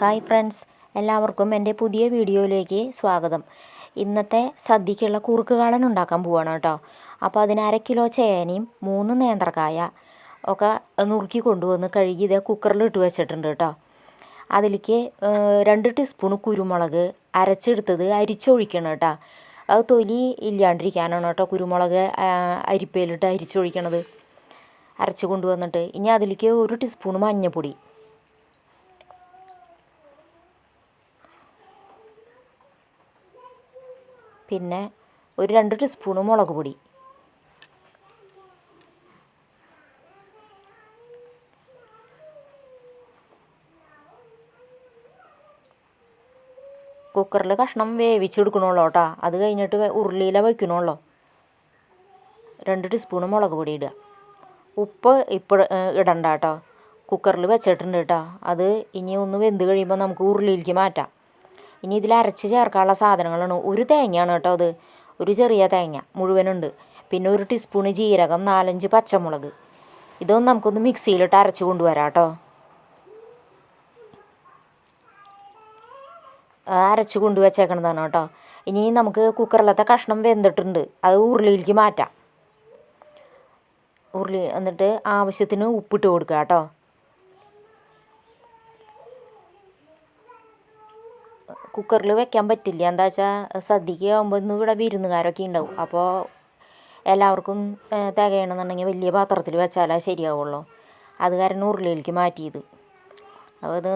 Hi friends എല്ലാവർക്കും എന്റെ പുതിയ വീഡിയോയിലേക്ക് സ്വാഗതം. ഇന്നത്തെ സദ്യക്കുള്ള കുറുക്ക് കാളൻ ഉണ്ടാക്കാൻ പോവാണ് കേട്ടോ. അപ്പോൾ അതിന് അര കിലോ ചേനയും മൂന്ന് നേന്ത്രക്കായ ഒക്കെ നുറുക്കി കൊണ്ടുവന്ന് കഴുകി ഇതേ കുക്കറിൽ ഇട്ട് വെച്ചിട്ടുണ്ട് കേട്ടോ. അതിലേക്ക് രണ്ട് ടീസ്പൂൺ കുരുമുളക് അരച്ചെടുത്തത് അരിച്ചൊഴിക്കണം കേട്ടോ. അത് തൊലി ഇല്ലാണ്ടിരിക്കാനാണ് കേട്ടോ കുരുമുളക് അരിപ്പയിലിട്ട് അരിച്ചൊഴിക്കണത്. അരച്ച് കൊണ്ടുവന്നിട്ട് ഇനി അതിലേക്ക് ഒരു ടീസ്പൂൺ മഞ്ഞൾപ്പൊടി പിന്നെ ഒരു രണ്ട് ടീസ്പൂൺ മുളക് പൊടി. കുക്കറിൽ കഷ്ണം വേവിച്ചെടുക്കണുള്ളൂ കേട്ടോ. അത് കഴിഞ്ഞിട്ട് ഉരുളിയില വയ്ക്കണുള്ളൂ. രണ്ട് ടീസ്പൂണ് മുളക് പൊടി ഇടുക. ഉപ്പ് ഇപ്പോൾ ഇടണ്ട കേട്ടോ. കുക്കറിൽ വെച്ചിട്ടുണ്ട് കേട്ടോ. അത് ഇനി ഒന്ന് വെന്ത് കഴിയുമ്പോൾ നമുക്ക് ഉരുളിയിലേക്ക് മാറ്റാം. ഇനി ഇതിൽ അരച്ച് ചേർക്കാനുള്ള സാധനങ്ങളാണ്. ഒരു തേങ്ങയാണ് കേട്ടോ അത്. ഒരു ചെറിയ തേങ്ങ മുഴുവനുണ്ട്. പിന്നെ ഒരു ടീസ്പൂണ് ജീരകം നാലഞ്ച് പച്ചമുളക്. ഇതൊന്നും നമുക്കൊന്ന് മിക്സിയിലിട്ട് അരച്ച് കൊണ്ടുവരാം കേട്ടോ. അരച്ച് കൊണ്ടുവച്ചേക്കണതാണ് കേട്ടോ. ഇനി നമുക്ക് കുക്കറിലത്തെ കഷ്ണം വെന്തിട്ടുണ്ട്. അത് ഉരുളിയിലേക്ക് മാറ്റാം. ഉരുളി എന്നിട്ട് ആവശ്യത്തിന് ഉപ്പിട്ട് കൊടുക്കുക കേട്ടോ. കുക്കറിൽ വെക്കാൻ പറ്റില്ല. എന്താ വെച്ചാൽ സദ്യക്ക് ആകുമ്പോൾ ഇന്ന് ഇവിടെ വിരുന്നുകാരൊക്കെ ഉണ്ടാവും. അപ്പോൾ എല്ലാവർക്കും തികയണമെന്നുണ്ടെങ്കിൽ വലിയ പാത്രത്തിൽ വെച്ചാലേ ശരിയാവുള്ളൂ. അത് കാരണം ഉരുളിയിലേക്ക് മാറ്റിയത്. ഇത്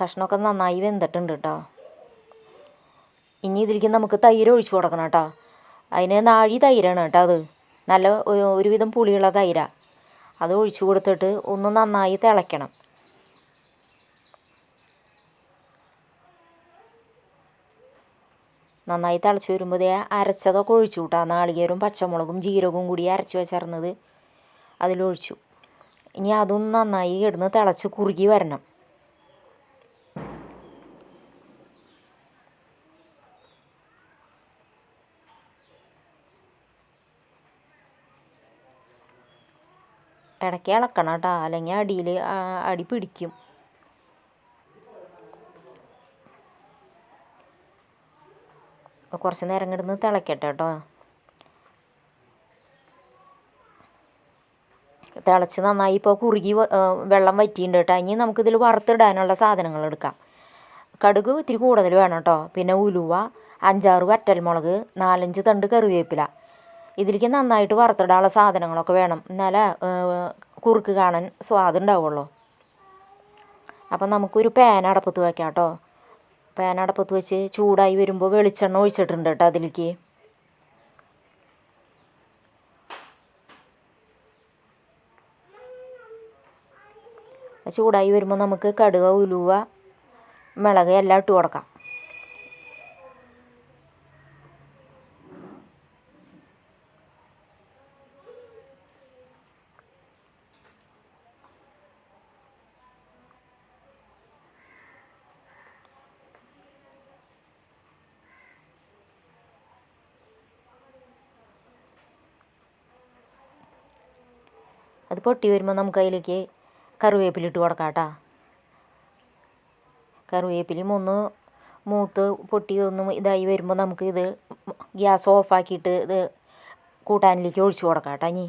കഷ്ണമൊക്കെ നന്നായി വെന്തിട്ടുണ്ട് കേട്ടോ. ഇനി ഇതിലേക്ക് നമുക്ക് തൈര് ഒഴിച്ചു കൊടുക്കണം കേട്ടോ. അതിന് നാഴി തൈരാണ് കേട്ടോ അത്. നല്ല ഒരുവിധം പുളിയുള്ള തൈരാണ് അത് ഒഴിച്ചു കൊടുത്തിട്ട് ഒന്ന് നന്നായി തിളയ്ക്കണം. നന്നായി തിളച്ച് വരുമ്പോൾ അരച്ചതൊക്കെ ഒഴിച്ചു കൂട്ടാ നാളികേരവും പച്ചമുളകും ജീരകവും കൂടി അരച്ച് വെച്ചിരുന്നത് അതിലൊഴിച്ചു. ഇനി അതും നന്നായി ഇടുന്ന് തിളച്ച് കുറുകി വരണം. ഇടയ്ക്ക് ഇളക്കണം കേട്ടോ അല്ലെങ്കിൽ അടിയിൽ അടി പിടിക്കും. കുറച്ച് നേരം കിടന്ന് തിളയ്ക്കട്ടെ കേട്ടോ തിളച്ച് നന്നായി ഇപ്പോൾ കുറുകി വെള്ളം വറ്റിയിട്ടുണ്ട് കേട്ടോ ഇനി നമുക്കിതിൽ വറുത്തിടാനുള്ള സാധനങ്ങൾ എടുക്കാം. കടുക് ഇത്തിരി കൂടുതൽ വേണം കേട്ടോ പിന്നെ ഉലുവ അഞ്ചാറ് വറ്റൽമുളക് നാലഞ്ച് തണ്ട് കറിവേപ്പില. ഇതിലേക്ക് നന്നായിട്ട് വറുത്തിടാനുള്ള സാധനങ്ങളൊക്കെ വേണം. എന്നാലേ കുറുക്ക് കാണാൻ സ്വാദുണ്ടാവുള്ളൂ അപ്പം നമുക്കൊരു പാൻ അടപ്പത്ത് വയ്ക്കാം കേട്ടോ പാൻ അടപ്പത്ത് വെച്ച് ചൂടായി വരുമ്പോൾ വെളിച്ചെണ്ണ ഒഴിച്ചിട്ടുണ്ട് കേട്ടോ അതിലേക്ക്. ചൂടായി വരുമ്പോൾ നമുക്ക് കടുക ഉലുവ മിളക് എല്ലാം ഇട്ട് കൊടുക്കാം. അത് പൊട്ടി വരുമ്പോൾ നമുക്ക് അതിലേക്ക് കറിവേപ്പില ഇട്ട് കൊടുക്കാം കേട്ടോ കറിവേപ്പിലയും ഒന്ന് മൂത്ത് പൊട്ടി ഒന്ന് ഇതായി വരുമ്പോൾ നമുക്ക് ഇത് ഗ്യാസ് ഓഫാക്കിയിട്ട് ഇത് കൂട്ടാനിലേക്ക് ഒഴിച്ച് കൊടുക്കാം കേട്ടോ ഇനി.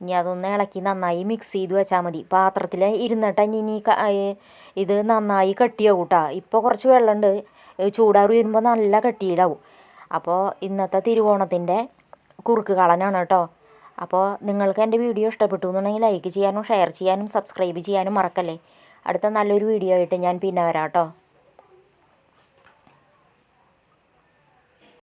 ഇനി അതൊന്ന് ഇളക്കി നന്നായി മിക്സ് ചെയ്ത് വെച്ചാൽ മതി. പാത്രത്തിൽ ഇരുന്നിട്ട് ഇനി ഇത് നന്നായി കട്ടിയാവും കേട്ടോ ഇപ്പോൾ കുറച്ച് വെള്ളമുണ്ട് ചൂടാറി വരുമ്പോൾ നല്ല കട്ടിയിലാവും. അപ്പോൾ ഇന്നത്തെ തിരുവോണത്തിന്റെ കുറുക്ക് കളനാണ് കേട്ടോ അപ്പോൾ നിങ്ങൾക്ക് എന്റെ വീഡിയോ ഇഷ്ടപ്പെട്ടു എന്നുണ്ടെങ്കിൽ ലൈക്ക് ചെയ്യാനും ഷെയർ ചെയ്യാനും സബ്സ്ക്രൈബ് ചെയ്യാനും മറക്കല്ലേ? അടുത്ത നല്ലൊരു വീഡിയോ ആയിട്ട് ഞാൻ പിന്നെ വരാം കേട്ടോ